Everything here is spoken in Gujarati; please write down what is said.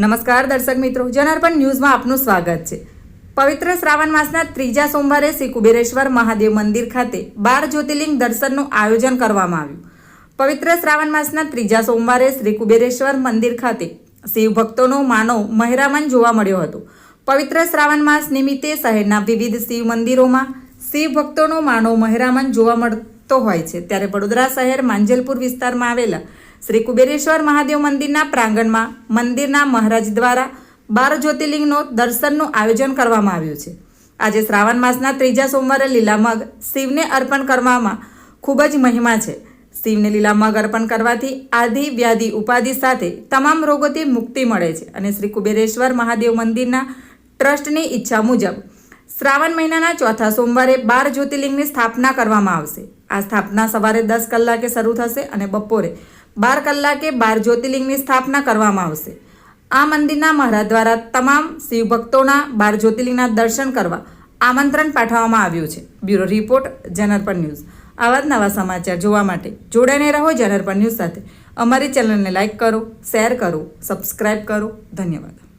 નમસ્કાર દર્શક મિત્રો, જનાર્પણ ન્યૂઝમાં આપનું સ્વાગત છે. પવિત્ર શ્રાવણ માસના ત્રીજા સોમવારે શ્રી કુબેરેશ્વર મહાદેવ મંદિર ખાતે બાર જ્યોતિર્લિંગ દર્શનનું આયોજન કરવામાં આવ્યું. પવિત્ર શ્રાવણ માસના ત્રીજા સોમવારે શ્રી કુબેરેશ્વર મંદિર ખાતે શિવ ભક્તોનો માનવ મહેરામન જોવા મળ્યો હતો. પવિત્ર શ્રાવણ માસ નિમિત્તે શહેરના વિવિધ શિવ મંદિરોમાં શિવ ભક્તોનો માનવ મહેરામન જોવા મળતો હોય છે. ત્યારે વડોદરા શહેર માંજલપુર વિસ્તારમાં આવેલા શ્રી કુબેરેશ્વર મહાદેવ મંદિરના પ્રાંગણમાં મંદિરના મહારાજ દ્વારા બાર જ્યોતિર્લિંગનો દર્શનનું આયોજન કરવામાં આવ્યું છે. આજે શ્રાવણ માસના ત્રીજા સોમવારે લીલા મગ શિવને અર્પણ કરવામાં ખૂબ જ મહિમા છે. શિવને લીલા મગ અર્પણ કરવાથી આધિ વ્યાધિ, ઉપાધિ સાથે તમામ રોગોથી મુક્તિ મળે છે અને શ્રી કુબેરેશ્વર મહાદેવ મંદિરના ટ્રસ્ટની ઈચ્છા મુજબ શ્રાવણ મહિનાના ચોથા સોમવારે બાર જ્યોતિર્લિંગની સ્થાપના કરવામાં આવશે. આ સ્થાપના સવારે દસ કલાકે શરૂ થશે અને બપોરે બાર કલાકે બાર જ્યોતિર્લિંગની સ્થાપના કરવામાં આવશે. આ મંદિરના મહારાજ દ્વારા તમામ શિવભક્તોના બાર જ્યોતિર્લિંગના દર્શન કરવા આમંત્રણ પાઠવવામાં આવ્યું છે. બ્યુરો રિપોર્ટ, જનરપણ ન્યૂઝ. આવા જ નવા સમાચાર જોવા માટે જોડાઈને રહો જનરપણ ન્યૂઝ સાથે. અમારી ચેનલને લાઇક કરો, શેર કરો સબસ્ક્રાઈબ કરો. ધન્યવાદ.